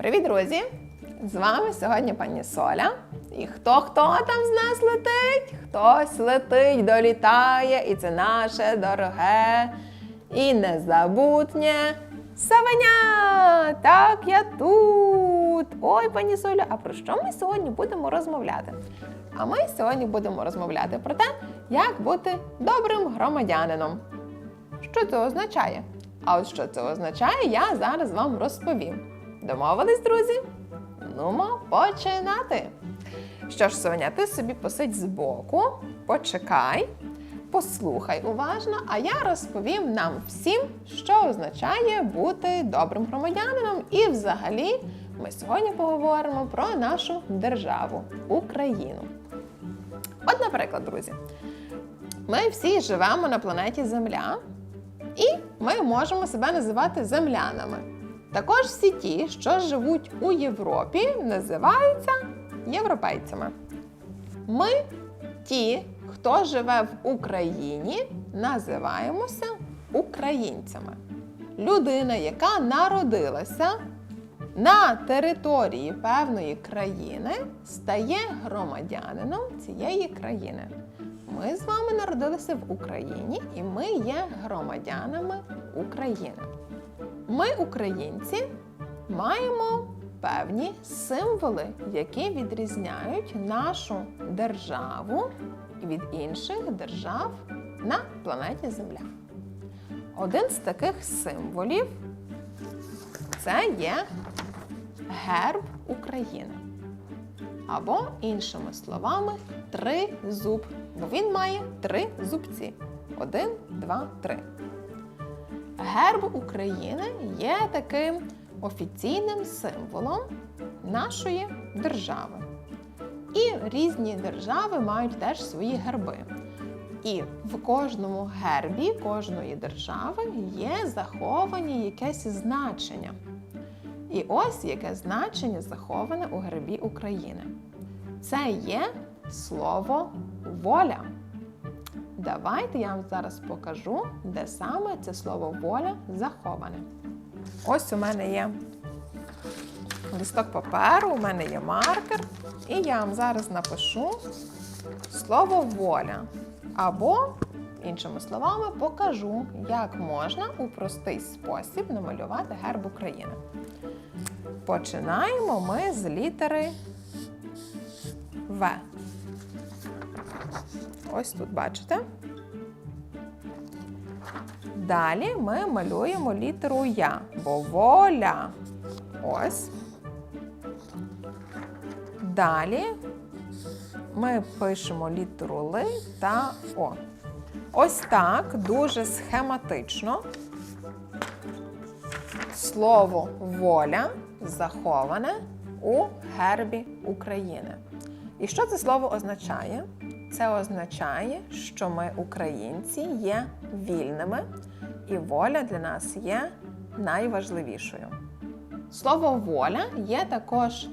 Привіт, друзі! З вами сьогодні пані Соля. І хто хто там з нас летить? Хтось летить, долітає, і це наше дороге і незабутнє Савеня! Так, я тут. Ой, пані Соля, а про що ми сьогодні будемо розмовляти? А ми сьогодні будемо розмовляти про те, як бути добрим громадянином. Що це означає? А от що це означає, я зараз вам розповім. Домовились, друзі? Нумо починати. Що ж, Соня, ти собі посидь збоку, почекай, послухай уважно, а я розповім нам всім, що означає бути добрим громадянином. І взагалі ми сьогодні поговоримо про нашу державу Україну. От, наприклад, друзі, ми всі живемо на планеті Земля, і ми можемо себе називати землянами. Також всі ті, що живуть у Європі, називаються європейцями. Ми, ті, хто живе в Україні, називаємося українцями. Людина, яка народилася на території певної країни, стає громадянином цієї країни. Ми з вами народилися в Україні і ми є громадянами України. Ми, українці, маємо певні символи, які відрізняють нашу державу від інших держав на планеті Земля. Один з таких символів це є герб України. Або, іншими словами, тризуб, бо він має три зубці. Один, два, три. Герб України є таким офіційним символом нашої держави. І різні держави мають теж свої герби. І в кожному гербі кожної держави є заховані якесь значення. І ось яке значення заховане у гербі України. Це є слово воля. Давайте я вам зараз покажу, де саме це слово воля заховане. Ось у мене є листок паперу, у мене є маркер, і я вам зараз напишу слово воля. Або, іншими словами, покажу, як можна у простий спосіб намалювати герб України. Починаємо ми з літери В. Ось тут бачите. Далі ми малюємо літеру Я, бо воля. Ось. Далі ми пишемо літеру Ли та О. Ось так дуже схематично. Слово воля заховане у гербі України. І що це слово означає? Це означає, що ми, українці, є вільними, і воля для нас є найважливішою. Слово воля є також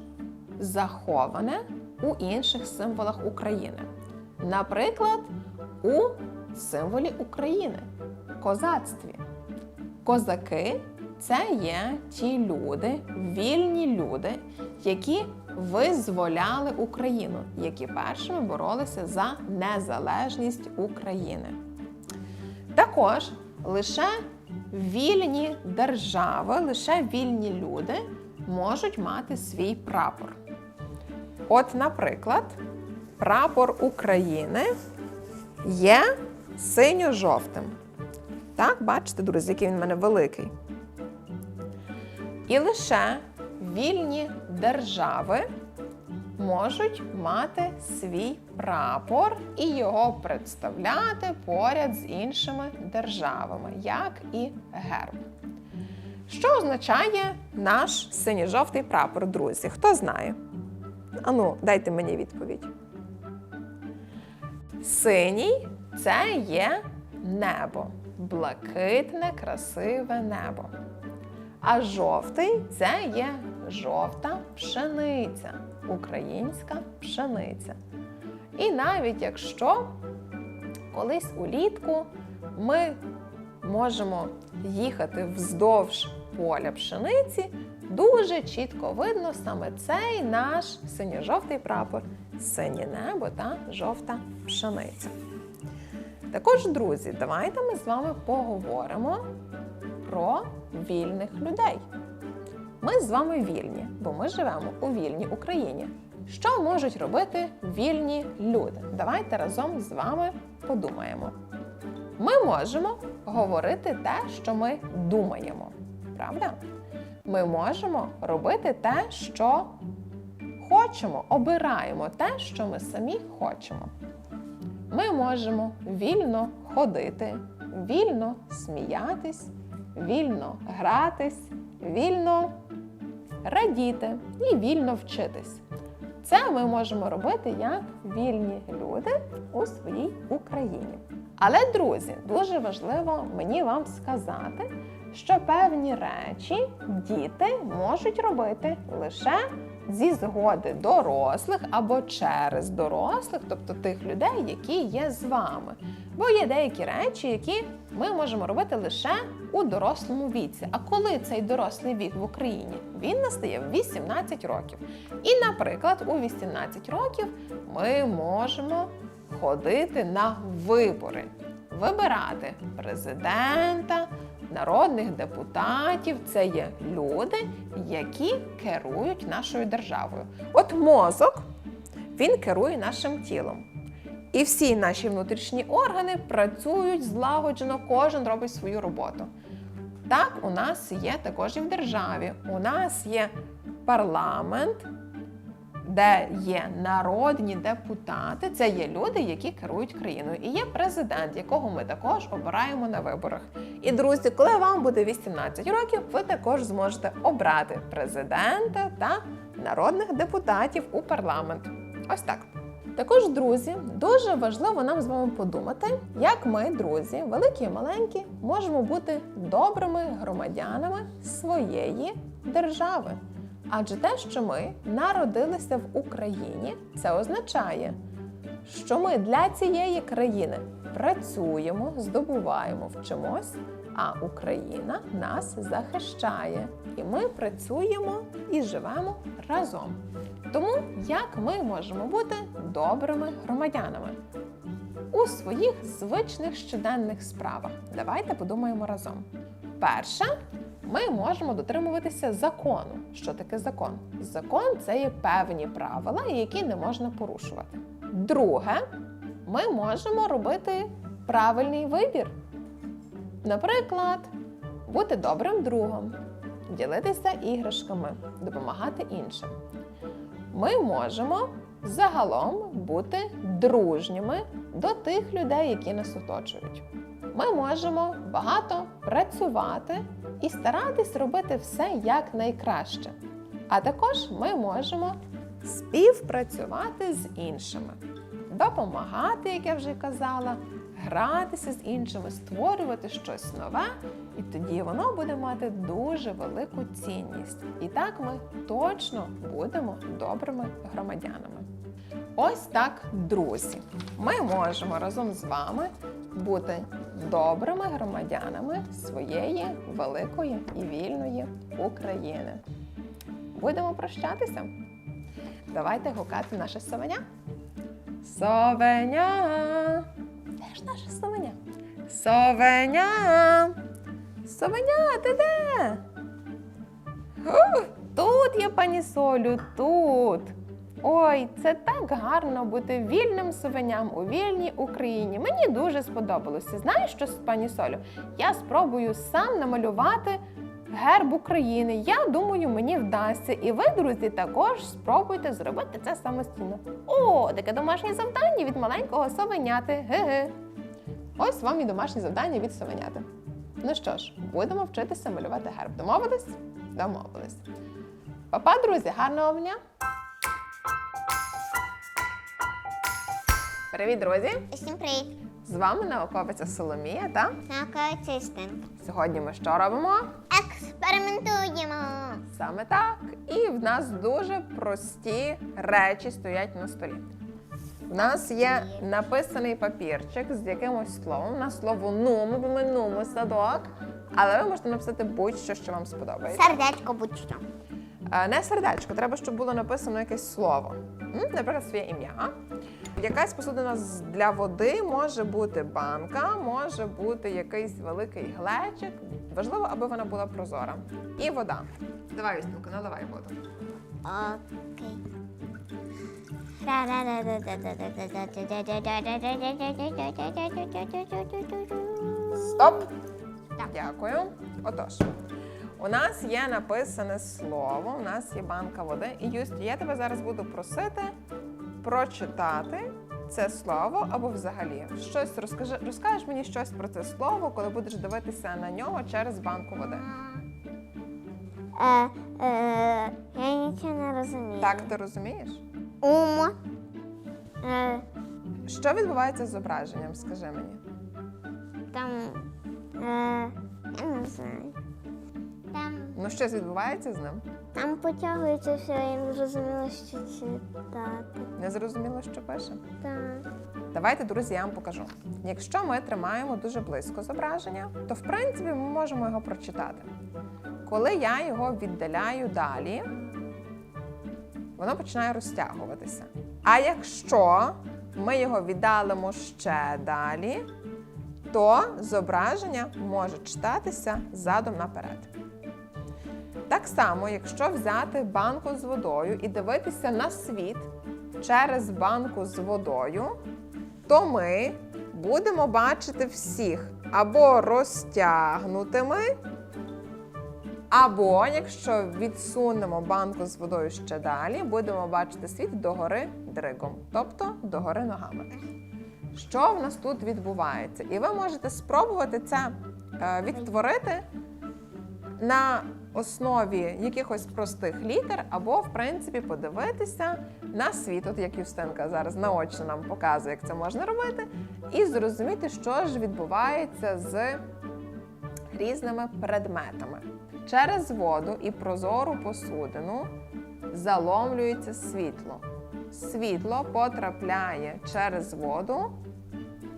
заховане у інших символах України. Наприклад, у символі України козацтві. Козаки це є ті люди, вільні люди, які визволяли Україну, які першими боролися за незалежність України. Також лише вільні держави, лише вільні люди можуть мати свій прапор. От, наприклад, прапор України є синьо-жовтим. Так, бачите, друзі, який він в мене великий. І лише вільні держави можуть мати свій прапор і його представляти поряд з іншими державами, як і герб. Що означає наш синьо-жовтий прапор, друзі? Хто знає? Ану, дайте мені відповідь. Синій це є небо, блакитне, красиве небо. А жовтий це є жовта пшениця, українська пшениця. І навіть якщо колись улітку ми можемо їхати вздовж поля пшениці, дуже чітко видно саме цей наш синьо-жовтий прапор, синє небо та жовта пшениця. Також, друзі, давайте ми з вами поговоримо про вільних людей. Ми з вами вільні, бо ми живемо у вільній Україні. Що можуть робити вільні люди? Давайте разом з вами подумаємо. Ми можемо говорити те, що ми думаємо, правда? Ми можемо робити те, що хочемо, обираємо те, що ми самі хочемо. Ми можемо вільно ходити, вільно сміятись, вільно гратись, вільно радіти і вільно вчитись. Це ми можемо робити як вільні люди у своїй Україні. Але, друзі, дуже важливо мені вам сказати, що певні речі діти можуть робити лише зі згоди дорослих або через дорослих, тобто тих людей, які є з вами. Бо є деякі речі, які ми можемо робити лише у дорослому віці. А коли цей дорослий вік в Україні? Він настає в 18 років. І, наприклад, у 18 років ми можемо ходити на вибори, вибирати президента, народних депутатів. Це є люди, які керують нашою державою. От мозок він керує нашим тілом. І всі наші внутрішні органи працюють злагоджено, кожен робить свою роботу. Так, у нас є також і в державі. У нас є парламент, де є народні депутати, це є люди, які керують країною. І є президент, якого ми також обираємо на виборах. І друзі, коли вам буде 18 років, ви також зможете обрати президента та народних депутатів у парламент. Ось так. Також, друзі, дуже важливо нам з вами подумати, як ми, друзі, великі і маленькі, можемо бути добрими громадянами своєї держави. Адже те, що ми народилися в Україні, це означає, що ми для цієї країни працюємо, здобуваємо, вчимось, а Україна нас захищає. І ми працюємо і живемо разом. Тому як ми можемо бути добрими громадянами у своїх звичних щоденних справах? Давайте подумаємо разом. Перше, ми можемо дотримуватися закону. Що таке закон? Закон це є певні правила, які не можна порушувати. Друге, ми можемо робити правильний вибір. Наприклад, бути добрим другом, ділитися іграшками, допомагати іншим. Ми можемо загалом бути дружніми до тих людей, які нас оточують. Ми можемо багато працювати і старатись робити все як найкраще. А також ми можемо співпрацювати з іншими, допомагати, як я вже казала, гратися з іншими, створювати щось нове, і тоді воно буде мати дуже велику цінність. І так ми точно будемо добрими громадянами. Ось так, друзі, ми можемо разом з вами бути добрими громадянами своєї великої і вільної України. Будемо прощатися. Давайте гукати наше совеня. Совеня! Де ж наше совеня? Совеня! Совеня, ти де? Тут є пані Солю, тут. Ой, це так гарно бути вільним совеням у вільній Україні. Мені дуже сподобалося. Знаєш що, пані Солю? Я спробую сам намалювати герб України. Я думаю, мені вдасться. І ви, друзі, також спробуйте зробити це самостійно. О, таке домашнє завдання від маленького совеняти. Ге-ге. Ось вам і домашнє завдання від совеняти. Ну що ж, будемо вчитися малювати герб. Домовились? Домовились. Папа, друзі, гарного дня! Привіт, друзі! Всім привіт! З вами науковиця Соломія та Науковиця Істинка. сьогодні ми що робимо? Експериментуємо! Саме так. І в нас дуже прості речі стоять на столі. В нас є написаний папірчик з якимось словом. У нас слово нумо, бо ми садок. Але ви можете написати будь-що, що вам сподобається. Сердечко будь-що. Е, Не сердечко, треба, щоб було написано якесь слово. Наприклад, своє ім'я. Якась посудина для води може бути банка, може бути якийсь великий глечик. Важливо, аби вона була прозора. І вода. Давай, Юстинко, наливай воду. Окей. Стоп! Дякую. Отож, у нас є написане слово, у нас є банка води. І Юсті, я тебе зараз буду просити прочитати це слово або взагалі щось розкажи, розкажеш мені щось про це слово, коли будеш дивитися на нього через банку води. Е, е, я нічого не розумію. Так, ти розумієш? Ум. Е, Що відбувається з зображенням? Скажи мені. там. Е, Ну, щось відбувається з ним? Там потягується все, я не зрозуміла, що читати. Не зрозуміло, що пише. Так. Давайте, друзі, я вам покажу. Якщо ми тримаємо дуже близько зображення, то в принципі ми можемо його прочитати. Коли я його віддаляю далі, воно починає розтягуватися. А якщо ми його віддалимо ще далі, то зображення може читатися задом наперед. Так само, якщо взяти банку з водою і дивитися на світ через банку з водою, то ми будемо бачити всіх або розтягнутими, або, якщо відсунемо банку з водою ще далі, будемо бачити світ догори дригом, тобто догори ногами. Що в нас тут відбувається? І ви можете спробувати це е, відтворити на основі якихось простих літер, або, в принципі, подивитися на світ, от як Юстинка зараз наочно нам показує, як це можна робити, і зрозуміти, що ж відбувається з різними предметами. Через воду і прозору посудину заломлюється світло. Світло потрапляє через воду,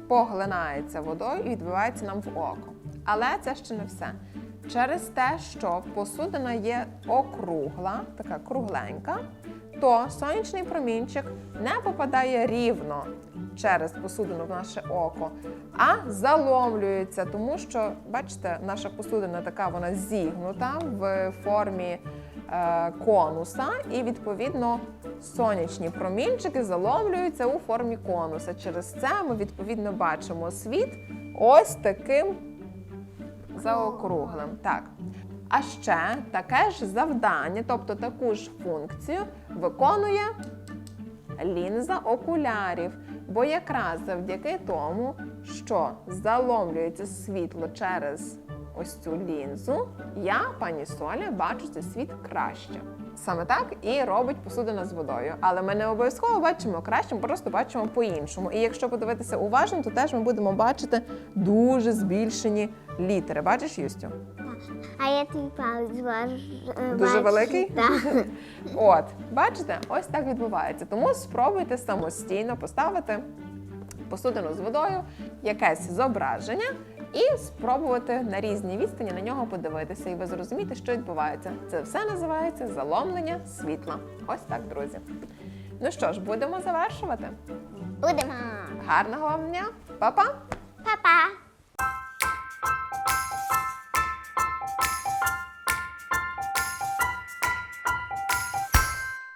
поглинається водою і відбивається нам в око. Але це ще не все. Через те, що посудина є округла, така кругленька, то сонячний промінчик не попадає рівно через посудину в наше око, а заломлюється, тому що, бачите, наша посудина така вона зігнута в формі е, конуса, і відповідно сонячні промінчики заломлюються у формі конуса. Через це ми відповідно бачимо світ ось таким заокруглим. Так. А ще таке ж завдання, тобто таку ж функцію, виконує лінза окулярів. Бо якраз завдяки тому, що заломлюється світло через ось цю лінзу, я, пані Соля, бачу цей світ краще. Саме так і робить посудина з водою. Але ми не обов'язково бачимо краще, ми просто бачимо по-іншому. І якщо подивитися уважно, то теж ми будемо бачити дуже збільшені літери. Бачиш, Юстю? А я твій палець бачу. е, Дуже великий? Так. От, бачите, ось так відбувається. Тому спробуйте самостійно поставити посудину з водою, якесь зображення, і спробувати на різній відстані на нього подивитися, і ви зрозумієте, що відбувається. Це все називається заломлення світла. Ось так, друзі. Ну що ж, будемо завершувати. Будемо. Гарного вам дня, Па-па! Па-па.